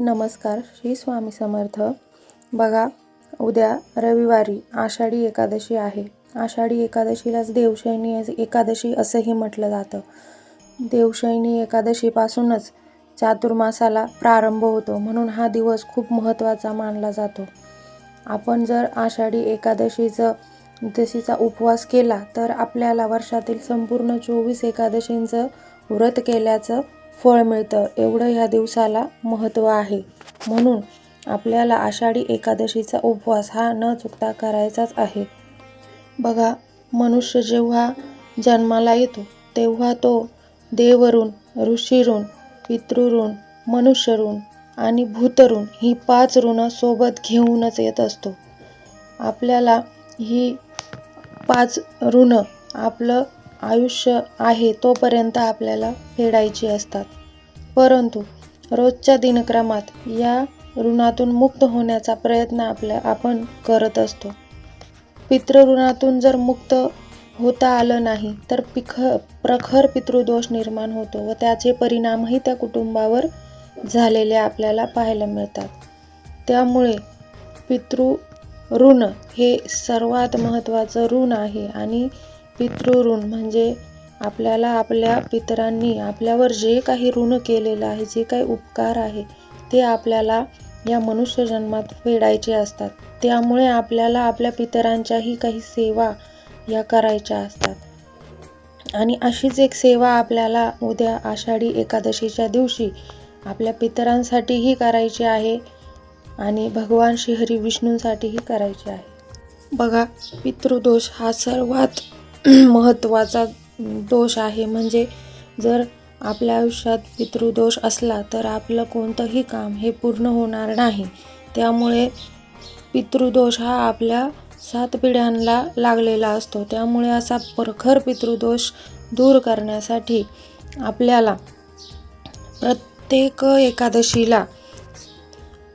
नमस्कार श्री स्वामी समर्थ. बघा उद्या रविवारी आषाढी एकादशी आहे. आषाढी एकादशीलाच देवशयनी एकादशी असंही म्हटलं जातं. देवशयनी एकादशीपासूनच चातुर्मासाला प्रारंभ होतो म्हणून हा दिवस खूप महत्त्वाचा मानला जातो. आपण जर आषाढी एकादशीचं दशीचा उपवास केला तर आपल्याला वर्षातील संपूर्ण चोवीस एकादशींचं व्रत केल्याचं फळ मिळतं. एवढं ह्या दिवसाला महत्त्व आहे. म्हणून आपल्याला आषाढी एकादशीचा उपवास हा न चुकता करायचाच आहे. बघा मनुष्य जेव्हा जन्माला येतो तेव्हा तो देवऋण ऋषीऋण पितृऋण मनुष्यऋण आणि भूतऋण ही पाच ऋणं सोबत घेऊनच येत असतो. आपल्याला ही पाच ऋणं आपलं आयुष्य आहे तोपर्यंत आपल्याला फेडायची असतात. परंतु रोजच्या दिनक्रमात या ऋणातून मुक्त होण्याचा प्रयत्न आपल्या आपण करत असतो. पितृऋणातून जर मुक्त होता आलं नाही तर पिख प्रखर पितृदोष निर्माण होतो व त्याचे परिणामही त्या कुटुंबावर झालेले आपल्याला पाहायला मिळतात. त्यामुळे पितृ ऋण हे सर्वात महत्त्वाचं ऋण आहे आणि पितृऋण म्हणजे आपल्याला आपल्या पितरांनी आपल्यावर जे काही ऋण केलेलं आहे जे काही उपकार आहे ते आपल्याला या मनुष्य जन्मात फेडायचे असतात. त्यामुळे आपल्याला आपल्या पितरांच्याही काही सेवा या करायच्या असतात. आणि अशीच एक सेवा आपल्याला उद्या आषाढी एकादशीच्या दिवशी आपल्या पितरांसाठीही करायची आहे आणि भगवान श्रीहरी विष्णूंसाठीही करायची आहे. बघा पितृदोष हा सर्वात महत्त्वाचा दोष आहे. म्हणजे जर आपल्या आयुष्यात पितृदोष असला तर आपलं कोणतंही काम हे पूर्ण होणार नाही. त्यामुळे पितृदोष हा आपल्या सात पिढ्यांना लागलेला असतो. त्यामुळे असा प्रखर पितृदोष दूर करण्यासाठी आपल्याला प्रत्येक एकादशीला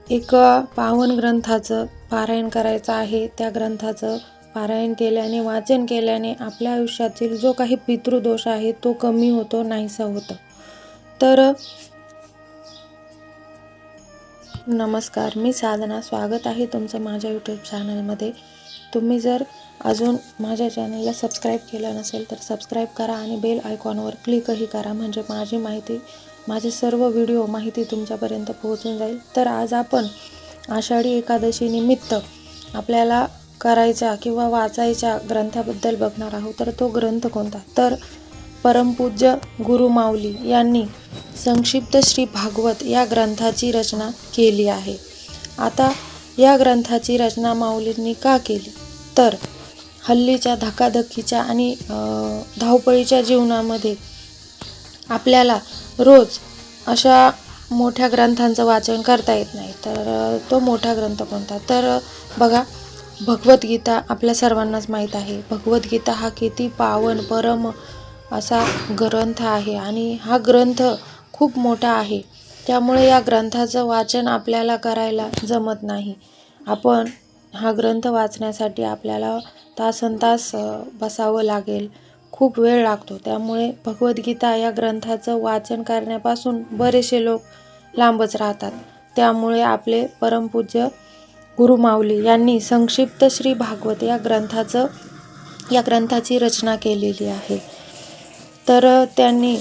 एक पावन ग्रंथाचं पारायण करायचं आहे. त्या ग्रंथाचं पारायण केल्याने वाचन केल्याने आपल्या आयुष्यातील जो काही पितृदोष आहे तो कमी होतो नाहीसा होतो. तर नमस्कार मी साधना. स्वागत आहे तुमचं माझ्या यूट्यूब चॅनलमध्ये तुम्ही जर अजून माझ्या चॅनलला सबस्क्राईब केलं नसेल तर सबस्क्राईब करा आणि बेल आयकॉनवर क्लिकही करा. म्हणजे माझी माहिती माझे सर्व व्हिडिओ माहिती तुमच्यापर्यंत पोहोचून जाईल. तर आज आपण आषाढी एकादशी निमित्त आपल्याला करायच्या किंवा वाचायच्या ग्रंथाबद्दल बघणार आहोत तर तो ग्रंथ कोणता? तर परमपूज्य गुरु माऊली यांनी संक्षिप्त श्री भागवत या ग्रंथाची रचना केली आहे. आता या ग्रंथाची रचना माऊलींनी का केली? तर हल्लीच्या धकाधकीच्या आणि धावपळीच्या जीवनामध्ये आपल्याला रोज अशा मोठ्या ग्रंथांचं वाचन करता येत नाही. तर तो मोठा ग्रंथ कोणता? तर बघा भगवद्गीता आपल्या सर्वांनाच माहीत आहे. भगवद्गीता हा किती पावन परम असा ग्रंथ आहे आणि हा ग्रंथ खूप मोठा आहे. त्यामुळे या ग्रंथाचं वाचन आपल्याला करायला जमत नाही. आपण हा ग्रंथ वाचण्यासाठी आपल्याला तासन तास बसावं लागेल. खूप वेळ लागतो. त्यामुळे भगवद्गीता या ग्रंथाचं वाचन करण्यापासून बरेचसे लोक लांबच राहतात. त्यामुळे आपले परमपूज्य गुरुमाऊली यांनी संक्षिप्त श्री भागवत या ग्रंथाचं या ग्रंथाची रचना केलेली आहे. तर त्यांनी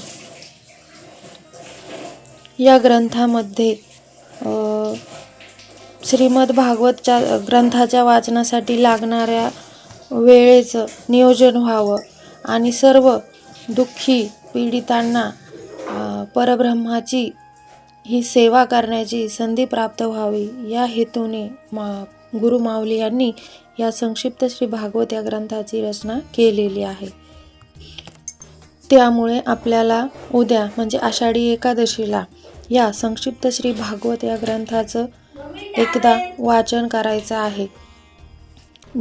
या ग्रंथामध्ये श्रीमद भागवतच्या ग्रंथाच्या वाचनासाठी लागणाऱ्या वेळेचं नियोजन व्हावं आणि सर्व दुःखी पीडितांना परब्रह्माची ही सेवा करण्याची संधी प्राप्त व्हावी. या हेतूने मा गुरु माऊली यांनी या संक्षिप्त श्री भागवत या ग्रंथाची रचना केलेली आहे. त्यामुळे आपल्याला उद्या म्हणजे आषाढी एकादशीला या संक्षिप्त श्री भागवत या ग्रंथाचं एकदा वाचन करायचं आहे.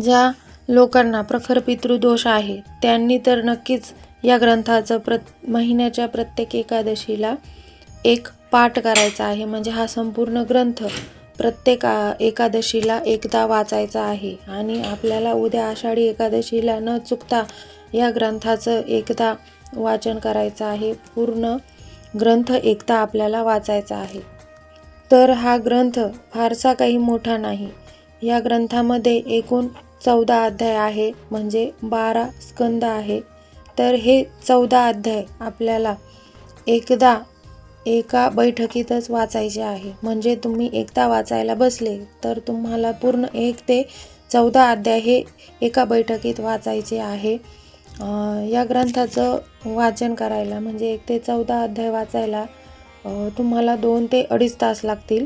ज्या लोकांना प्रखर पितृदोष आहे त्यांनी तर नक्कीच या ग्रंथाचं प्र महिन्याच्या प्रत्येक एकादशीला एक पाठ करायचा आहे. म्हणजे हा संपूर्ण ग्रंथ प्रत्येक एकादशीला एकदा वाचायचा आहे. आणि आपल्याला उद्या आषाढी एकादशीला न चुकता या ग्रंथाचं एकदा वाचन करायचं आहे. पूर्ण ग्रंथ एकदा आपल्याला वाचायचा आहे. तर हा ग्रंथ फारसा काही मोठा नाही. या ग्रंथामध्ये एकूण चौदा अध्याय आहे. म्हणजे बारा स्कंद आहे. तर हे चौदा अध्याय आपल्याला एकदा एका बैठकीतच वाचायचे आहे. म्हणजे तुम्ही एकदा वाचायला बसले तर तुम्हाला पूर्ण एक ते चौदा अध्याय हे एका बैठकीत वाचायचे आहे. या ग्रंथाचं वाचन करायला म्हणजे एक ते चौदा अध्याय वाचायला तुम्हाला दोन ते अडीच तास लागतील.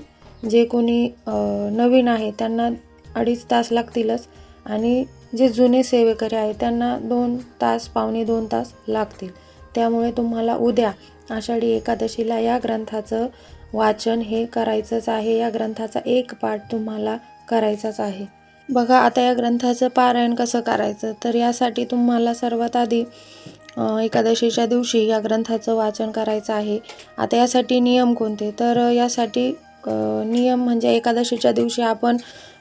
जे कोणी नवीन आहे त्यांना अडीच तास लागतीलच. आणि जे जुने सेवेकरी आहेत त्यांना दोन तास पावणे दोन तास लागतील. त्यामुळे तुम्हाला उद्या आषाढी एकादशीला या ग्रंथाचं वाचन हे करायचंच आहे. या ग्रंथाचा एक पाठ तुम्हाला करायचाच आहे. बघा आता या ग्रंथाचं पारायण कसं करायचं? तर यासाठी तुम्हाला सर्वात आधी एकादशीच्या दिवशी या ग्रंथाचं वाचन करायचं आहे. आता यासाठी नियम कोणते? तर यासाठी नियम म्हणजे एकादशीच्या दिवशी आपण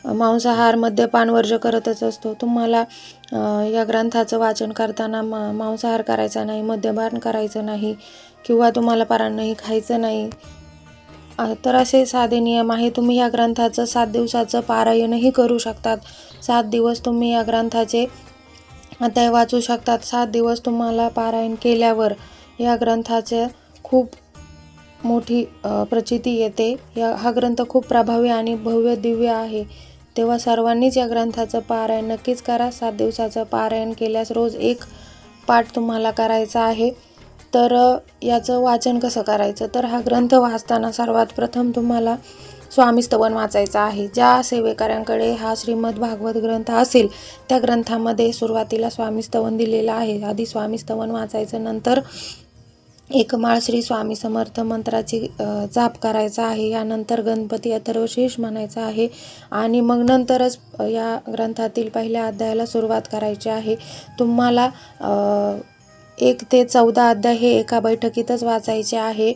मांसाहार मद्यपान वर्ज करतच असतो. तुम्हाला या ग्रंथाचं वाचन करताना मा मांसाहार करायचा नाही मद्यपान करायचं नाही किंवा तुम्हाला परांनाही खायचं नाही. तर असे साधे नियम आहे. तुम्ही या ग्रंथाचं सात दिवसाचं पारायणही करू शकतात. सात दिवस तुम्ही या ग्रंथाचे अध्याय वाचू शकतात. सात दिवस तुम्हाला पारायण केल्यावर या ग्रंथाचे खूप मोठी प्रचिती येते. या हा ग्रंथ खूप प्रभावी आणि भव्य दिव्य आहे. तेव्हा सर्वांनीच या ग्रंथाचं पारायण नक्कीच करा. सात दिवसाचं पारायण केल्यास रोज एक पाठ तुम्हाला करायचा आहे. तर याचं वाचन कसं करायचं? तर हा ग्रंथ वाचताना सर्वात प्रथम तुम्हाला स्वामीस्तवन वाचायचं आहे. ज्या सेवेकऱ्यांकडे हा श्रीमद भागवत ग्रंथ असेल त्या ग्रंथामध्ये सुरुवातीला स्वामीस्तवन दिलेलं आहे. आधी स्वामीस्तवन वाचायचं नंतर एक माळ श्री स्वामी समर्थ मंत्राची जाप करायचा आहे. यानंतर गणपती अथर्वशीष म्हणायचा आहे. आणि मग नंतरच या ग्रंथातील पहिल्या अध्यायाला सुरुवात करायची आहे. तुम्हाला एक ते चौदा अध्याय हे एका बैठकीतच वाचायचे आहे.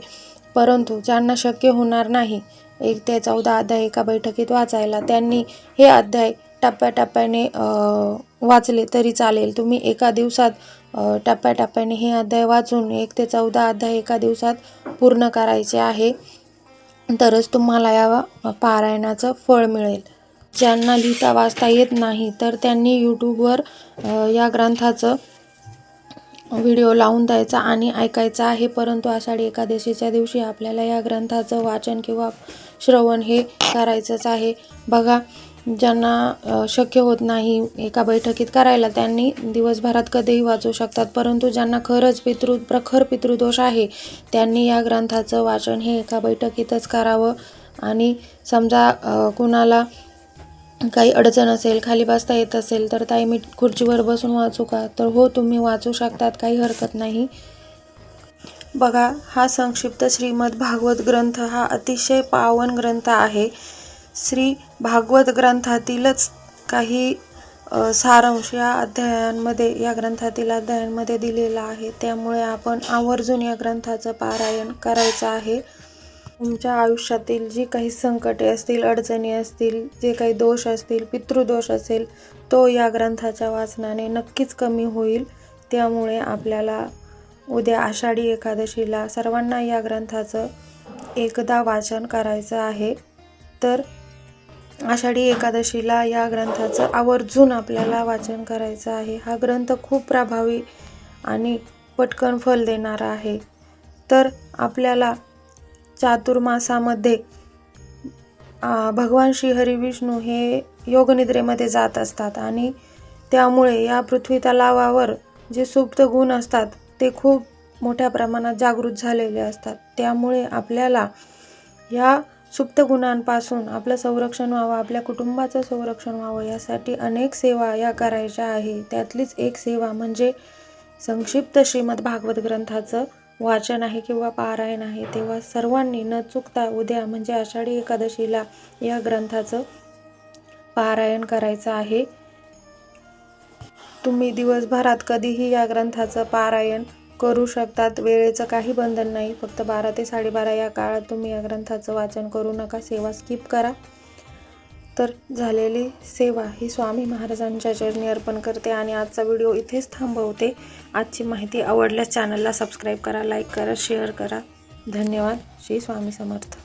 परंतु ज्यांना शक्य होणार नाही एक ते चौदा अध्याय एका बैठकीत वाचायला त्यांनी हे अध्याय टप्प्याटप्प्याने वाचले तरी चालेल. तुम्ही एका दिवसात टप्प्याटप्प्याने हे अध्याय वाचून एक ते चौदा अध्याय एका दिवसात पूर्ण करायचे आहे. तरच तुम्हाला या पारायणाचं फळ मिळेल. ज्यांना लिहिता वाचता येत नाही तर त्यांनी यूट्यूबवर या ग्रंथाचं व्हिडिओ लावून द्यायचा आणि ऐकायचा आहे. परंतु आषाढी एकादशीच्या दिवशी आपल्याला या ग्रंथाचं वाचन किंवा श्रवण हे करायचंच आहे. बघा ज्यांना शक्य होत नाही एका बैठकीत करायला त्यांनी दिवसभरात कधीही वाचू शकतात. परंतु ज्यांना खरंच पितृ प्रखर पितृदोष आहे त्यांनी या ग्रंथाचं वाचन हे एका बैठकीतच करावं. आणि समजा कुणाला काही अडचण असेल खाली बसता येत असेल तर ताई मी खुर्चीवर बसून वाचू का? तर हो तुम्ही वाचू शकतात काही हरकत नाही. बघा हा संक्षिप्त श्रीमद भागवत ग्रंथ हा अतिशय पावन ग्रंथ आहे. श्री भागवत ग्रंथातीलच काही सारांश या अध्यायांमध्ये या ग्रंथातील अध्यायांमध्ये दिलेला आहे. त्यामुळे आपण आवर्जून या ग्रंथाचं पारायण करायचं आहे. तुमच्या आयुष्यातील जी काही संकटे असतील अडचणी असतील जे काही दोष असतील पितृदोष असेल तो या ग्रंथाच्या वाचनाने नक्कीच कमी होईल. त्यामुळे आपल्याला उद्या आषाढी एकादशीला सर्वांना या ग्रंथाचं एकदा वाचन करायचं आहे. तर आषाढी एकादशीला या ग्रंथाचं आवर्जून आपल्याला वाचन करायचं आहे. हा ग्रंथ खूप प्रभावी आणि पटकन फल देणारा आहे. तर आपल्याला चातुर्मासामध्ये भगवान श्रीहरी विष्णू हे योगनिद्रेमध्ये जात असतात आणि त्यामुळे या पृथ्वी तलावावर जे सुप्त गुण असतात ते खूप मोठ्या प्रमाणात जागृत झालेले असतात. त्यामुळे आपल्याला या सुप्त गुणांपासून आपलं संरक्षण व्हावं आपल्या कुटुंबाचं संरक्षण व्हावं यासाठी अनेक सेवा या करायच्या आहे. त्यातलीच एक सेवा म्हणजे संक्षिप्त श्रीमद भागवत ग्रंथाचं वाचन आहे किंवा पारायण आहे. तेव्हा सर्वांनी न चुकता उद्या म्हणजे आषाढी एकादशीला या ग्रंथाचं पारायण करायचं आहे. तुम्ही दिवसभरात कधीही या ग्रंथाचं पारायण करू शकतात. वेळेचं काही बंधन नाही. फक्त बारा ते साडेबारा या काळात तुम्ही या ग्रंथाचं वाचन करू नका. सेवा स्किप करा. तर झालेली सेवा ही स्वामी महाराजांच्या चरणी अर्पण करते आणि आजचा व्हिडिओ इथेच थांबवते. आजची माहिती आवडल्यास चॅनलला सबस्क्राईब करा लाईक करा शेअर करा. धन्यवाद. श्री स्वामी समर्थ.